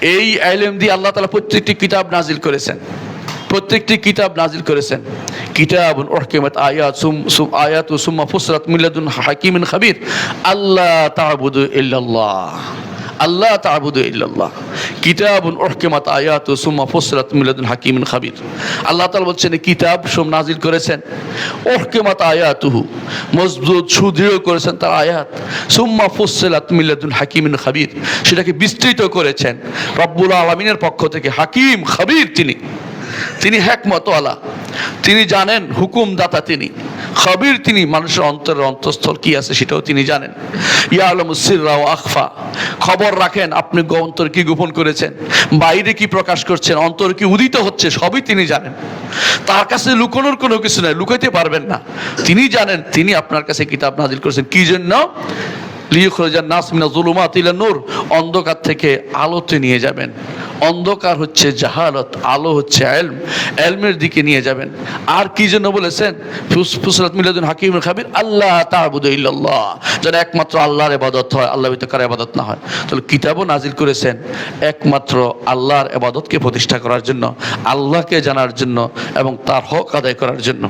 এই আইলেম দিয়ে আল্লাহ তালা প্রত্যেকটি কিতাব নাজিল করেছেন। প্রত্যেকটি কিতাব নাজিল করেছেন। কিতাব ওহকেমত আয়াত সুম সুম, আয়াত সুম্মা ফুসরাত মিল্লাদুন হাকিমিন খাবির। আল্লাহ তাবুদু ইল্লাল্লাহ। আল্লাহ তাবুদু ইল্লাল্লাহ। কিতাব ওহকেমাত আয়াত ও সুম্মা ফসলাত মিলাদুন হাকিমিন খাবির। আল্লাহ তালা বলছেন কিতাব সোম নাজিল করেছেন। ওহকেমত আয়াতুহু, মজবুত সুদৃঢ় করেছেন তার আয়াত। সুম্মা ফসলাত মিলাদুন হাকিমিন খাবির, সেটাকে বিস্তৃত করেছেন। রব্বুল আলমিনের পক্ষ থেকে হাকিম, খাবির তিনি। তিনি হ্যাকমতওয়ালা তিনি জানেন হুকুমদাতা তিনি। খবির তিনি, মানুষের অন্তরের অন্তঃস্থল কি আছে সেটাও তিনি জানেন। ইয়া আলম সিররাও আখফা। খবর রাখেন, আপনি অন্তর কি গোপন করেছেন? বাইরে কি প্রকাশ করছেন? অন্তর কি উদিত হচ্ছে? সবই তিনি জানেন। তার কাছে লুকানোর কোনো কিছু নাই, লুকাইতে পারবেন না। তিনি জানেন, তিনি আপনার কাছে কিতাব নাজিল করেছেন। কি জন্য? লিখরজান নাসমিনা জুলুমাত ইলা নূর। অন্ধকার থেকে আলোতে নিয়ে যাবেন। অন্ধকার হচ্ছে, জাহালত, আলো হচ্ছে, এলম, এলমের দিকে নিয়ে যাবেন। আর কি জন্য বলেছেন? ফুস- ফুসরাত মিলাদুন হাকিম খাবির, আল্লাহ তাবুদু ইল্লাল্লাহ। যেন একমাত্র আল্লাহর এবাদত হয় আল্লাহ ব্যতীত এবাদত না হয়। তাহলে কিতাবও নাজিল করেছেন, একমাত্র আল্লাহর এবাদতকে প্রতিষ্ঠা করার জন্য, আল্লাহকে জানার জন্য এবং তার হক আদায় করার জন্য।